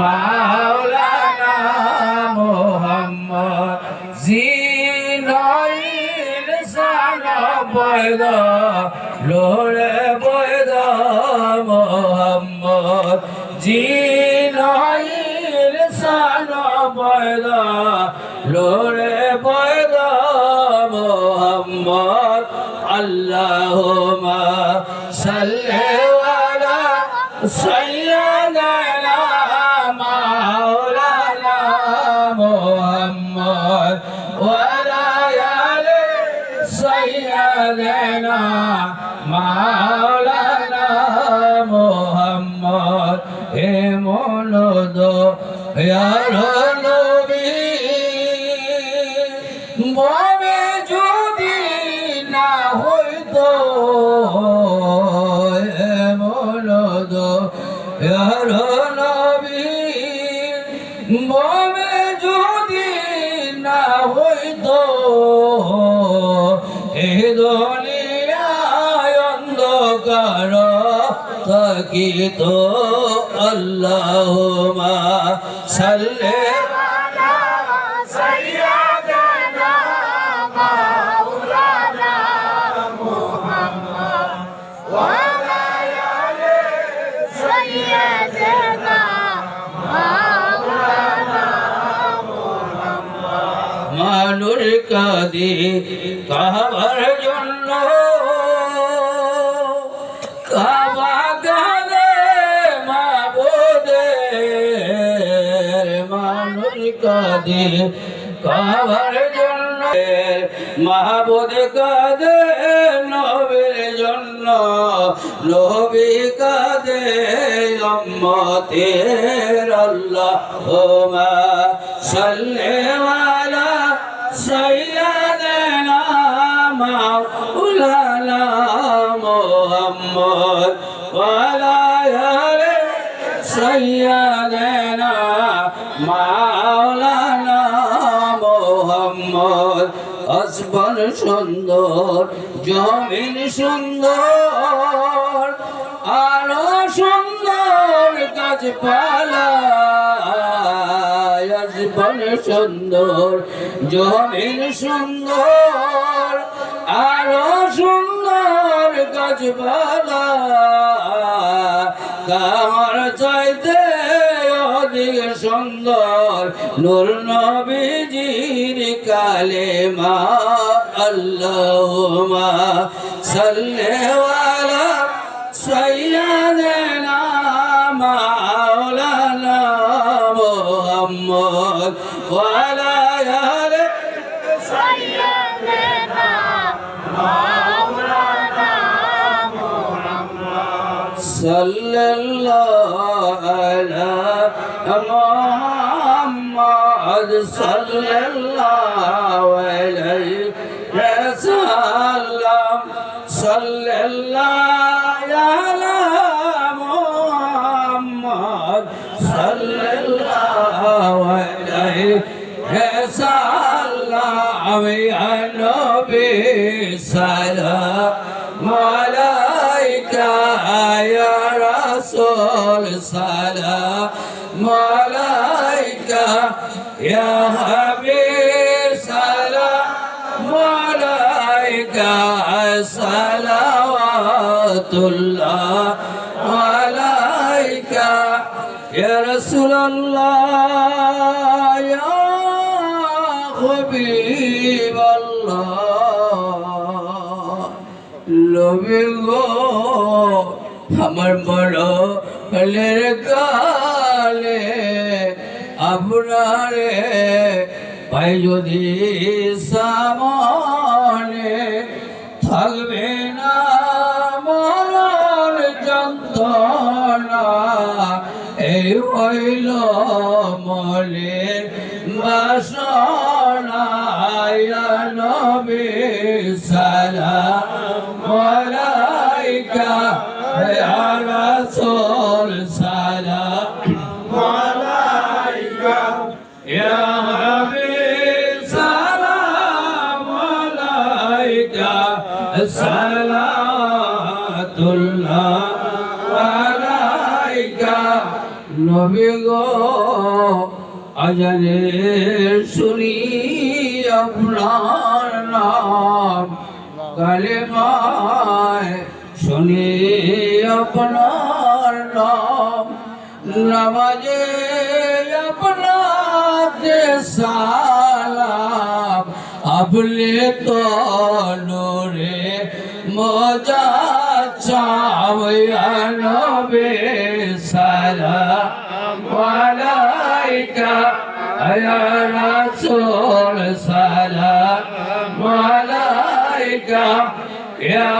মাওলানা মোহাম্মদ জিনাইল সানা বয়দ লোরে বয়দ মোহাম্মদ জিনাইল সানা বয়দ লোরে বয়দ মোহাম্মদ। আল্লাহুম্মা সাল্লি আলা সাইয়্যিদিনা মাওলানা মোহাম্মদ হে মনদ ইয়ার দুনিয়ায় অন্ধকার থাকিত আল্লাহুমা সাল্লি মানুষ কাঁদে কাবার জন্য। কাবা কাঁদে মা বোধে মানুষ কাঁদে কাবার জন্য। মাহবুদ কাঁদে নবীর জন্য, নবী কাঁদে উম্মতের আল্লাহ হুমা সাল্লি মাওলানা মুহাম্মদ ওয়া আলা আলি মাওলানা মুহাম্মদ আসমান সুন্দর, জমিন সুন্দর আরও সুন্দর, গাছপালা সুন্দর জমিন সুন্দর, আরও সুন্দর গাছপালা। কামার চাইতে অধিক সুন্দর, নূর নবীজির কালেমা আল্লাহুমা সাল্লি আলা সাইয়্যিদিনা محمد وعلى آل سيدنا مولانا محمد صلى الله على محمد صلى الله عليه وسلم صلى الله على আমি আনবে সারা মালাইকা রাসুল সারা মালাইকা ইয়া হাবিব সারা মালাইকা সালাওয়াতুল্লাহ মালাইকা ইয়া রাসূলুল্লাহ, ইয়া হাবিব লবে গো, আমার বড় হলের কালে আপনারে পাই যদি সামনে থাকবে না মরণ যন্ত্রণা, এই হইল মলের বাসন। সালাতুল্লাহ আলাইকা। নবী গো শুনি আপনার নাম। কালেমায় শুনি আপনার নাম। নামাজে আপনাকে সালাম। আপনি তো নূরে মজা নবে সালাম আলাইকা আয়া রাসূল সালাম আলাইকা ইয়া